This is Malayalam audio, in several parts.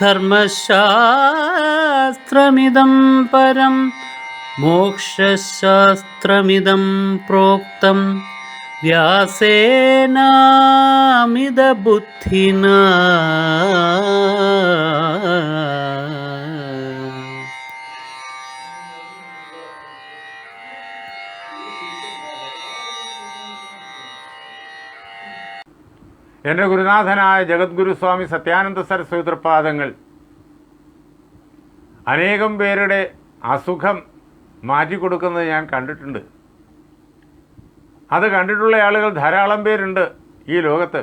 धर्मशास्त्रमिदं परं मोक्षशास्त्रमिदं प्रोक्तं। व्यासेनामिदबुद्धिना। എന്റെ ഗുരുനാഥനായ ജഗദ്ഗുരു സ്വാമി സത്യാനന്ദ സരസ്വതി അനേകം പേരുടെ അസുഖം മാറ്റിക്കൊടുക്കുന്നത് ഞാൻ കണ്ടിട്ടുണ്ട്. അത് കണ്ടിട്ടുള്ള ആളുകൾ ധാരാളം പേരുണ്ട് ഈ ലോകത്ത്.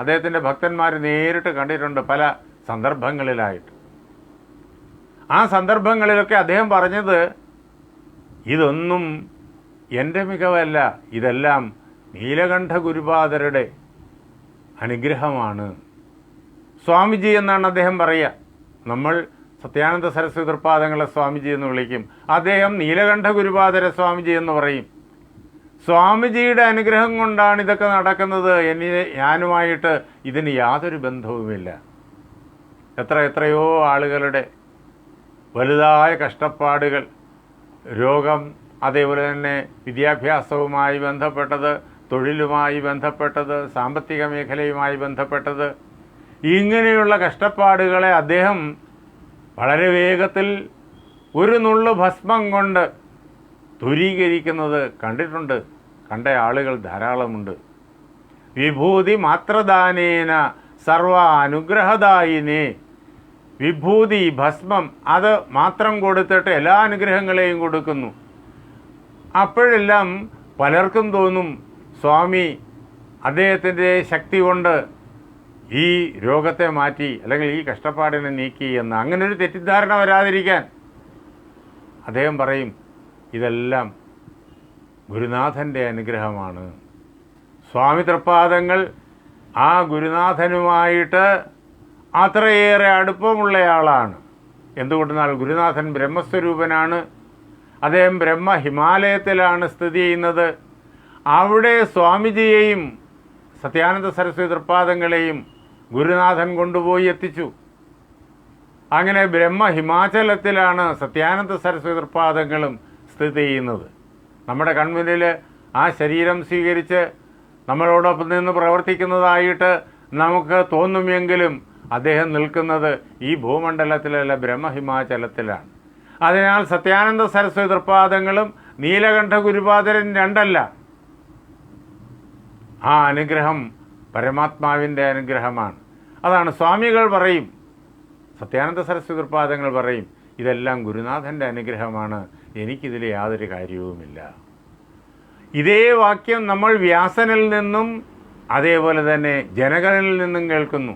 അദ്ദേഹത്തിന്റെ ഭക്തന്മാർ നേരിട്ട് കണ്ടിട്ടുണ്ട് പല സന്ദർഭങ്ങളിലായിട്ട്. ആ സന്ദർഭങ്ങളിലൊക്കെ അദ്ദേഹം പറഞ്ഞത് ഇതൊന്നും എന്റെ മികവല്ല ഇതെല്ലാം നീലകണ്ഠ ഗുരുപാദരുടെ അനുഗ്രഹമാണ്. സ്വാമിജി എന്നാണ് അദ്ദേഹം പറയുക. നമ്മൾ സത്യാനന്ദ സരസ്വതി തൃപ്പാദങ്ങളെ സ്വാമിജി എന്ന് വിളിക്കും. അദ്ദേഹം നീലകണ്ഠ ഗുരുപാദര സ്വാമിജി എന്ന് പറയും. സ്വാമിജിയുടെ അനുഗ്രഹം കൊണ്ടാണ് ഇതൊക്കെ നടക്കുന്നത്. എന്നെ ഞാനുമായിട്ട് ഇതിന് യാതൊരു ബന്ധവുമില്ല. എത്ര എത്രയോ ആളുകളുടെ വലുതായ കഷ്ടപ്പാടുകൾ രോഗം അതേപോലെ തന്നെ വിദ്യാഭ്യാസവുമായി ബന്ധപ്പെട്ടത് തൊഴിലുമായി ബന്ധപ്പെട്ടത് സാമ്പത്തിക മേഖലയുമായി ബന്ധപ്പെട്ടത്. ഇങ്ങനെയുള്ള കഷ്ടപ്പാടുകളെ അദ്ദേഹം വളരെ വേഗത്തിൽ ഒരു നുള്ളു ഭസ്മം കൊണ്ട് ദൂരീകരിക്കുന്നത് കണ്ടിട്ടുണ്ട്. കണ്ട ആളുകൾ ധാരാളമുണ്ട്. വിഭൂതി മാത്രദാനേന സർവ അനുഗ്രഹദായിനെ വിഭൂതി ഭസ്മം അത് മാത്രം കൊടുത്തിട്ട് എല്ലാ അനുഗ്രഹങ്ങളെയും കൊടുക്കുന്നു. അപ്പോഴെല്ലാം പലർക്കും തോന്നും സ്വാമി അദ്ദേഹത്തിന്റെ ശക്തി കൊണ്ട് ഈ രോഗത്തെ മാറ്റി അല്ലെങ്കിൽ ഈ കഷ്ടപ്പാടിനെ നീക്കി എന്ന് അങ്ങനെ ഒരു തെറ്റിദ്ധാരണ വരാതിരിക്കാൻ അദ്ദേഹം പറയും ഇതെല്ലാം ഗുരുനാഥന്റെ അനുഗ്രഹമാണ്. സ്വാമി തൃപ്പാദങ്ങൾ ആ ഗുരുനാഥനുമായിട്ട് അത്രയേറെ അടുപ്പമുള്ളയാളാണ്. എന്തുകൊണ്ടെന്നാൽ ഗുരുനാഥൻ ബ്രഹ്മസ്വരൂപനാണ്. അദ്ദേഹം ബ്രഹ്മ ഹിമാലയത്തിലാണ് സ്ഥിതി ചെയ്യുന്നത്. അവിടെ സ്വാമിജിയെയും സത്യാനന്ദ സരസ്വതി തൃപ്പാദങ്ങളെയും ഗുരുനാഥൻ കൊണ്ടുപോയി എത്തിച്ചു. അങ്ങനെ ബ്രഹ്മ ഹിമാചലത്തിലാണ് സത്യാനന്ദ സരസ്വതി തൃപ്പാദങ്ങളും സ്ഥിതി ചെയ്യുന്നത്. നമ്മുടെ കൺമുന്നിൽ ആ ശരീരം സ്വീകരിച്ച് നമ്മളോടൊപ്പം നിന്ന് പ്രവർത്തിക്കുന്നതായിട്ട് നമുക്ക് തോന്നുമെങ്കിലും അദ്ദേഹം നിൽക്കുന്നത് ഈ ഭൂമണ്ഡലത്തിലല്ല ബ്രഹ്മഹിമാചലത്തിലാണ് അതിനാൽ സത്യാനന്ദ സരസ്വതി തൃപ്പാദങ്ങളും നീലകണ്ഠ ഗുരുപാദരൻ രണ്ടല്ല ആ അനുഗ്രഹം പരമാത്മാവിന്റെ അനുഗ്രഹമാണ്. അതാണ് സ്വാമികൾ പറയും സത്യാനന്ദ സരസ്വതി പാദങ്ങൾ പറയും ഇതെല്ലാം ഗുരുനാഥന്റെ അനുഗ്രഹമാണ് എനിക്കിതിൽ യാതൊരു കാര്യവുമില്ല. ഇതേ വാക്യം നമ്മൾ വ്യാസനിൽ നിന്നും അതേപോലെ തന്നെ ജനകനിൽ നിന്നും കേൾക്കുന്നു.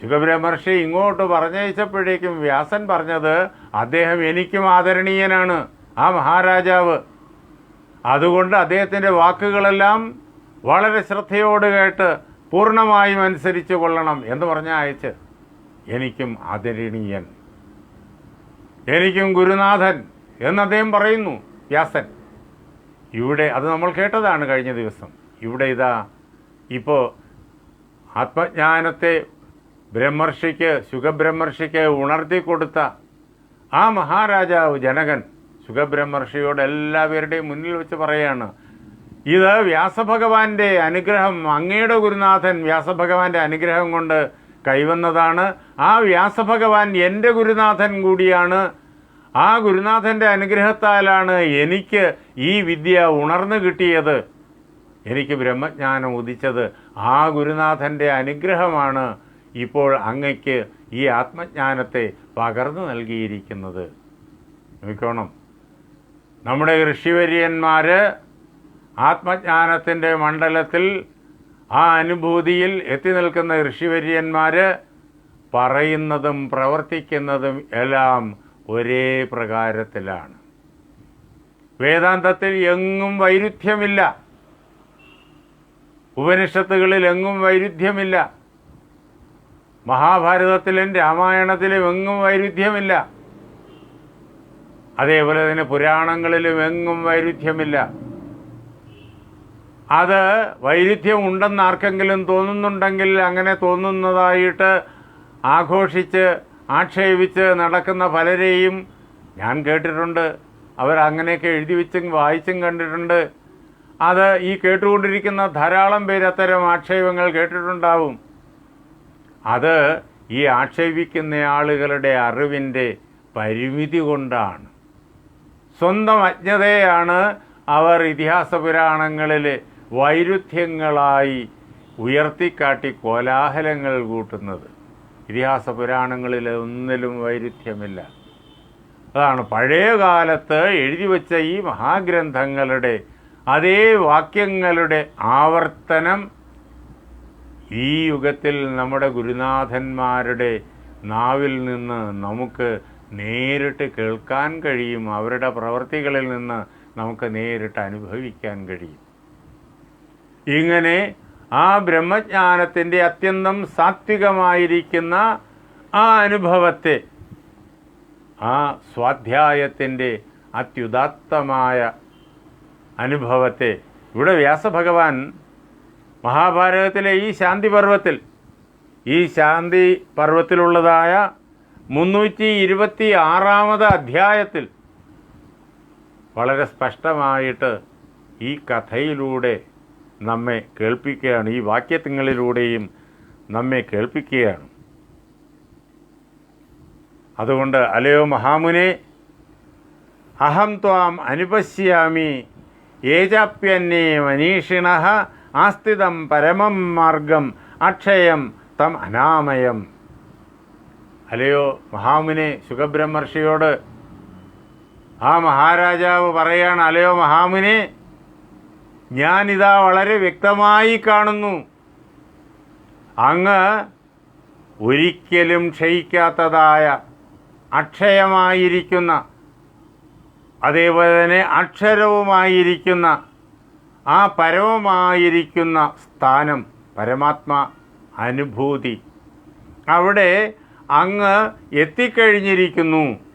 ശുഖബ്രഹ്മർഷി ഇങ്ങോട്ട് പറഞ്ഞയച്ചപ്പോഴേക്കും വ്യാസൻ പറഞ്ഞത് അദ്ദേഹം എനിക്കും ആദരണീയനാണ് ആ മഹാരാജാവ്. അതുകൊണ്ട് അദ്ദേഹത്തിന്റെ വാക്കുകളെല്ലാം വളരെ ശ്രദ്ധയോട് കേട്ട് പൂർണമായും അനുസരിച്ച് കൊള്ളണം എന്ന് പറഞ്ഞ അയച്ച്. എനിക്കും ആദരണീയൻ എനിക്കും ഗുരുനാഥൻ എന്ന് അദ്ദേഹം പറയുന്നു വ്യാസൻ. ഇവിടെ അത് നമ്മൾ കേട്ടതാണ് കഴിഞ്ഞ ദിവസം. ഇവിടെ ഇതാ ഇപ്പോൾ ആത്മജ്ഞാനത്തെ ബ്രഹ്മർഷിക്ക് സുഖബ്രഹ്മർഷിക്ക് ഉണർത്തി കൊടുത്ത ആ മഹാരാജാവ് ജനകൻ സുഖബ്രഹ്മർഷിയോട് എല്ലാവരുടെയും മുന്നിൽ വെച്ച് പറയാണ് ഇത് വ്യാസഭഗവാന്റെ അനുഗ്രഹം അങ്ങയുടെ ഗുരുനാഥൻ വ്യാസഭഗവാന്റെ അനുഗ്രഹം കൊണ്ട് കൈവന്നതാണ്. ആ വ്യാസഭഗവാൻ എന്റെ ഗുരുനാഥൻ കൂടിയാണ്. ആ ഗുരുനാഥന്റെ അനുഗ്രഹത്താലാണ് എനിക്ക് ഈ വിദ്യ ഉണർന്നു കിട്ടിയത്. എനിക്ക് ബ്രഹ്മജ്ഞാനം ഉദിച്ചത്. ആ ഗുരുനാഥന്റെ അനുഗ്രഹമാണ് ഇപ്പോൾ അങ്ങയ്ക്ക് ഈ ആത്മജ്ഞാനത്തെ പകർന്നു നൽകിയിരിക്കുന്നത്. നോക്കണം നമ്മുടെ ഋഷിവര്യന്മാർ ആത്മജ്ഞാനത്തിന്റെ മണ്ഡലത്തിൽ ആ അനുഭൂതിയിൽ എത്തി നിൽക്കുന്ന ഋഷിവര്യന്മാർ പറയുന്നതും പ്രവർത്തിക്കുന്നതും എല്ലാം ഒരേ പ്രകാരത്തിലാണ്. വേദാന്തത്തിൽ എങ്ങും വൈരുദ്ധ്യമില്ല. ഉപനിഷത്തുകളിൽ എങ്ങും വൈരുദ്ധ്യമില്ല. മഹാഭാരതത്തിലും രാമായണത്തിലും എങ്ങും വൈരുദ്ധ്യമില്ല. അതേപോലെ തന്നെ പുരാണങ്ങളിലും എങ്ങും വൈരുദ്ധ്യമില്ല. അത് വൈരുദ്ധ്യം ഉണ്ടെന്ന് ആർക്കെങ്കിലും തോന്നുന്നുണ്ടെങ്കിൽ അങ്ങനെ തോന്നുന്നതായിട്ട് ആഘോഷിച്ച് ആക്ഷേപിച്ച് നടക്കുന്ന പലരെയും ഞാൻ കേട്ടിട്ടുണ്ട്. അവർ അങ്ങനെയൊക്കെ എഴുതി വെച്ചും വായിച്ചും കണ്ടിട്ടുണ്ട്. അത് ഈ കേട്ടുകൊണ്ടിരിക്കുന്ന ധാരാളം പേര് അത്തരം ആക്ഷേപങ്ങൾ കേട്ടിട്ടുണ്ടാവും. അത് ഈ ആക്ഷേപിക്കുന്ന ആളുകളുടെ അറിവിന്റെ പരിമിതി കൊണ്ടാണ്. സ്വന്തം അജ്ഞതയാണ് അവർ ഇതിഹാസ പുരാണങ്ങളിൽ വൈരുദ്ധ്യങ്ങളായി ഉയർത്തിക്കാട്ടി കോലാഹലങ്ങൾ കൂട്ടുന്നത്. ഇതിഹാസ പുരാണങ്ങളിൽ ഒന്നിലും വൈരുദ്ധ്യമില്ല. അതാണ് പഴയ കാലത്ത് എഴുതി വച്ച ഈ മഹാഗ്രന്ഥങ്ങളുടെ അതേ വാക്യങ്ങളുടെ ആവർത്തനം ഈ യുഗത്തിൽ നമ്മുടെ ഗുരുനാഥന്മാരുടെ നാവിൽ നിന്ന് നമുക്ക് നേരിട്ട് കേൾക്കാൻ കഴിയും. അവരുടെ പ്രവർത്തികളിൽ നിന്ന് നമുക്ക് നേരിട്ട് അനുഭവിക്കാൻ കഴിയും. ഇങ്ങനെ ആ ബ്രഹ്മജ്ഞാനത്തിന്റെ അത്യന്തം സാത്വികമായിരിക്കുന്ന ആ അനുഭവത്തെ ആ സ്വാധ്യായത്തിന്റെ അത്യുദാത്തമായ അനുഭവത്തെ ഇവിടെ വ്യാസഭഗവാൻ മഹാഭാരതത്തിലെ ഈ ശാന്തി പർവത്തിൽ ഈ ശാന്തി പർവത്തിലുള്ളതായ മുന്നൂറ്റി ഇരുപത്തി ആറാമത് അധ്യായത്തിൽ വളരെ സ്പഷ്ടമായിട്ട് ഈ കഥയിലൂടെ നമ്മെ കേൾപ്പിക്കുകയാണ്. ഈ വാക്യത്തിങ്ങളിലൂടെയും നമ്മെ കേൾപ്പിക്കുകയാണ്. അതുകൊണ്ട് അലയോ മഹാമുനെ അഹം ത്വാം അനുപശ്യാമി ഏജാപ്യന്നെ മനീഷിണ ആസ്ഥിതം പരമം മാർഗം അക്ഷയം തം അനാമയം. അലയോ മഹാമുനെ സുഖബ്രഹ്മർഷിയോട് ആ മഹാരാജാവ് പറയാണ് അലയോ മഹാമുനെ ഞാനിതാ വളരെ വ്യക്തമായി കാണുന്നു. അങ്ങ് ഒരിക്കലും ക്ഷയിക്കാത്തതായ അക്ഷയമായിരിക്കുന്ന അതേപോലെ തന്നെ അക്ഷരവുമായിരിക്കുന്ന ആ പരമമായിരിക്കുന്ന സ്ഥാനം പരമാത്മ അനുഭൂതി. അവിടെ അങ്ങ് എത്തിക്കഴിഞ്ഞിരിക്കുന്നു.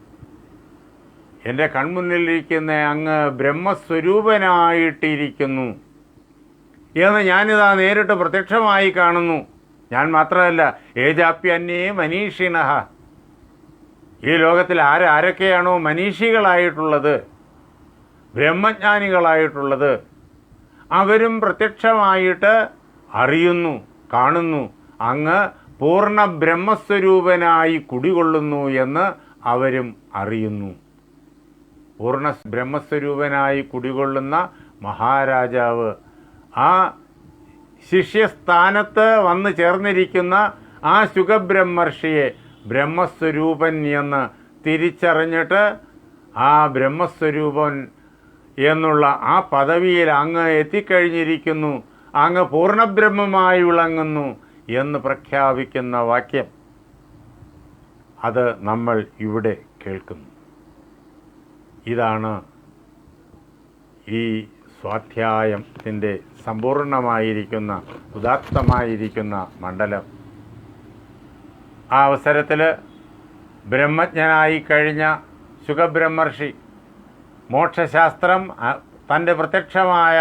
എന്റെ കൺമുന്നിലിരിക്കുന്ന അങ്ങ് ബ്രഹ്മസ്വരൂപനായിട്ടിരിക്കുന്നു എന്ന് ഞാനിതാ നേരിട്ട് പ്രത്യക്ഷമായി കാണുന്നു. ഞാൻ മാത്രമല്ല ഏജാപ്യന്യേ മനീഷിണ ഈ ലോകത്തിൽ ആരാരൊക്കെയാണോ മനീഷികളായിട്ടുള്ളത് ബ്രഹ്മജ്ഞാനികളായിട്ടുള്ളത് അവരും പ്രത്യക്ഷമായിട്ട് അറിയുന്നു കാണുന്നു അങ്ങ് പൂർണ ബ്രഹ്മസ്വരൂപനായി കുടികൊള്ളുന്നു എന്ന് അവരും അറിയുന്നു. പൂർണ ബ്രഹ്മസ്വരൂപനായി കുടികൊള്ളുന്ന മഹാരാജാവ്. ആ ശിഷ്യസ്ഥാനത്ത് വന്ന് ചേർന്നിരിക്കുന്ന ആ ശുഖബ്രഹ്മർഷിയെ ബ്രഹ്മസ്വരൂപൻ എന്ന് തിരിച്ചറിഞ്ഞിട്ട് ആ ബ്രഹ്മസ്വരൂപൻ എന്നുള്ള ആ പദവിയിൽ അങ്ങ് എത്തിക്കഴിഞ്ഞിരിക്കുന്നു. അങ്ങ് പൂർണബ്രഹ്മമായി വിളങ്ങുന്നു എന്ന് പ്രഖ്യാപിക്കുന്ന വാക്യം. അത് നമ്മൾ ഇവിടെ കേൾക്കുന്നു. ഇതാണ് ഈ സ്വാധ്യായത്തിന്റെ സമ്പൂർണമായിരിക്കുന്ന ഉദാത്തമായിരിക്കുന്ന മണ്ഡലം. ആ അവസരത്തിൽ ബ്രഹ്മജ്ഞനായി കഴിഞ്ഞ സുഖബ്രഹ്മർഷി മോക്ഷശാസ്ത്രം തന്റെ പ്രത്യക്ഷമായ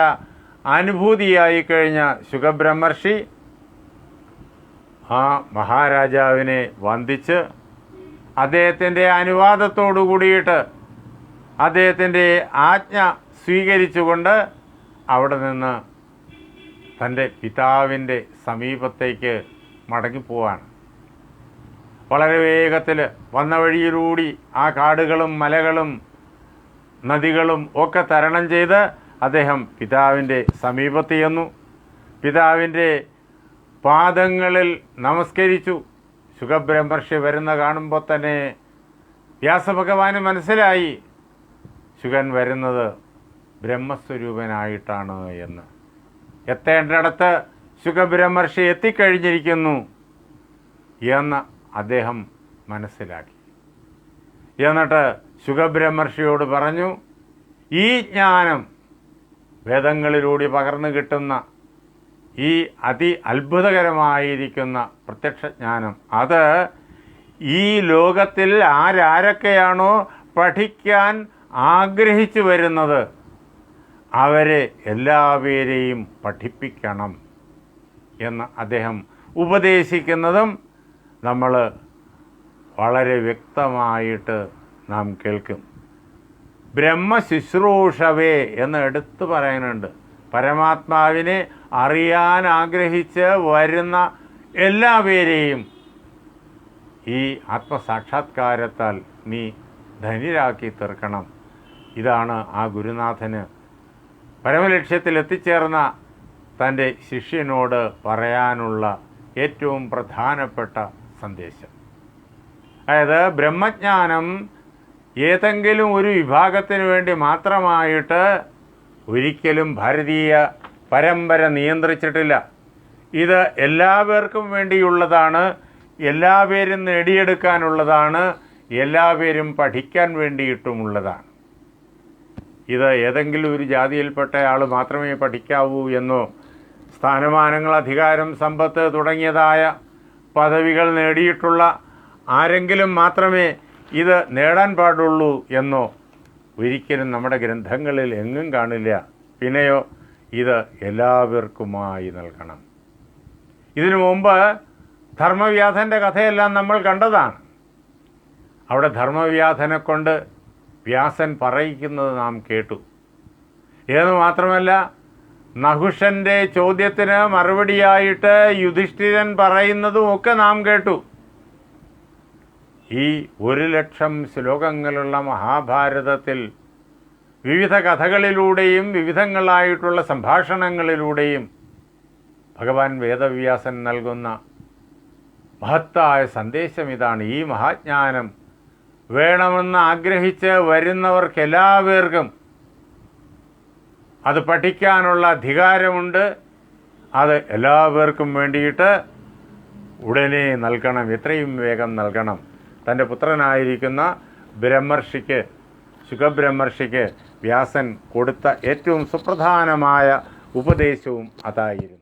അനുഭൂതിയായി കഴിഞ്ഞ സുഖബ്രഹ്മർഷി ആ മഹാരാജാവിനെ വന്ദിച്ച് അദ്ദേഹത്തിന്റെ അനുവാദത്തോടു കൂടിയിട്ട് അദ്ദേഹത്തിന്റെ ആജ്ഞ സ്വീകരിച്ചുകൊണ്ട് അവിടെ നിന്ന് തന്റെ പിതാവിന്റെ സമീപത്തേക്ക് മടങ്ങിപ്പോവാണ് വളരെ വേഗത്തിൽ വന്ന വഴിയിലൂടി ആ കാടുകളും മലകളും നദികളും ഒക്കെ തരണം ചെയ്ത് അദ്ദേഹം പിതാവിന്റെ സമീപത്ത് ചെന്നു. പിതാവിന്റെ പാദങ്ങളിൽ നമസ്കരിച്ചു. സുഖബ്രഹ്മർഷി വരുന്ന കാണുമ്പോൾ തന്നെ വ്യാസഭഗവാന് മനസ്സിലായി. ശുഗൻ വരുന്നത് ബ്രഹ്മസ്വരൂപനായിട്ടാണ് എന്ന്. എത്തേണ്ടിടത്ത് ശുഖബ്രഹ്മർഷി എത്തിക്കഴിഞ്ഞിരിക്കുന്നു എന്ന് അദ്ദേഹം മനസ്സിലാക്കി. എന്നിട്ട് ശുഖബ്രഹ്മർഷിയോട് പറഞ്ഞു ഈ ജ്ഞാനം വേദങ്ങളിലൂടെ പകർന്നു കിട്ടുന്ന ഈ അതി അത്ഭുതകരമായിരിക്കുന്ന പ്രത്യക്ഷജ്ഞാനം അത് ഈ ലോകത്തിൽ ആരാരൊക്കെയാണോ പഠിക്കാൻ ആഗ്രഹിച്ചു വരുന്നത് അവരെ എല്ലാവരെയും പഠിപ്പിക്കണം എന്ന് അദ്ദേഹം ഉപദേശിക്കുന്നതും നമ്മൾ വളരെ വ്യക്തമായിട്ട് നാം കേൾക്കും. ബ്രഹ്മശുശ്രൂഷവേ എന്ന് എടുത്തു പറയാനുണ്ട്. പരമാത്മാവിനെ അറിയാൻ ആഗ്രഹിച്ച് വരുന്ന എല്ലാ എല്ലാവരെയും ഈ ആത്മസാക്ഷാത്കാരത്താൽ നീ ധനിരാക്കി തീർക്കണം. ഇതാണ് ആ ഗുരുനാഥന് പരമലക്ഷ്യത്തിൽ എത്തിച്ചേർന്ന തന്റെ ശിഷ്യനോട് പറയാനുള്ള ഏറ്റവും പ്രധാനപ്പെട്ട സന്ദേശം. അതായത് ബ്രഹ്മജ്ഞാനം ഏതെങ്കിലും ഒരു വിഭാഗത്തിന് വേണ്ടി മാത്രമായിട്ട് ഒരിക്കലും ഭാരതീയ പരമ്പര നിയന്ത്രിച്ചിട്ടില്ല. ഇത് എല്ലാവർക്കും വേണ്ടിയുള്ളതാണ് എല്ലാവരും നേടിയെടുക്കാനുള്ളതാണ് എല്ലാവരും പഠിക്കാൻ വേണ്ടിയിട്ടുമുള്ളതാണ്. ഇത് ഏതെങ്കിലും ഒരു ജാതിയിൽപ്പെട്ട ആൾ മാത്രമേ പഠിക്കാവൂ എന്നോ സ്ഥാനമാനങ്ങൾ അധികാരം സമ്പത്ത് തുടങ്ങിയതായ പദവികൾ നേടിയിട്ടുള്ള ആരെങ്കിലും മാത്രമേ ഇത് നേടാൻ പാടുള്ളൂ എന്നോ ഒരിക്കലും നമ്മുടെ ഗ്രന്ഥങ്ങളിൽ എങ്ങും കാണില്ല. പിന്നെയോ ഇത് എല്ലാവർക്കുമായി നൽകണം. ഇതിനു മുമ്പ് ധർമ്മവ്യാധന്റെ കഥയെല്ലാം നമ്മൾ കണ്ടതാണ്. അവിടെ ധർമ്മവ്യാധനെ കൊണ്ട് വ്യാസൻ പറയിക്കുന്നത് നാം കേട്ടു. എന്ന് മാത്രമല്ല നഹുഷന്റെ ചോദ്യത്തിന് മറുപടിയായിട്ട് യുധിഷ്ഠിരൻ പറയുന്നതും ഒക്കെ നാം കേട്ടു. ഈ ഒരു ലക്ഷം ശ്ലോകങ്ങളുള്ള മഹാഭാരതത്തിൽ വിവിധ കഥകളിലൂടെയും വിവിധങ്ങളായിട്ടുള്ള സംഭാഷണങ്ങളിലൂടെയും ഭഗവാൻ വേദവ്യാസൻ നൽകുന്ന മഹത്തായ സന്ദേശം ഇതാണ്. ഈ മഹാജ്ഞാനം വേണമെന്ന് ആഗ്രഹിച്ച് വരുന്നവർക്കെല്ലാവർക്കും അത് പഠിക്കാനുള്ള അധികാരമുണ്ട്. അത് എല്ലാവർക്കും വേണ്ടിയിട്ട് ഉടനെ നൽകണം. എത്രയും വേഗം നൽകണം. തന്റെ പുത്രനായിരിക്കുന്ന ബ്രഹ്മർഷിക്ക് ശുഖബ്രഹ്മർഷിക്ക് വ്യാസൻ കൊടുത്ത ഏറ്റവും സുപ്രധാനമായ ഉപദേശവും അതായിരുന്നു.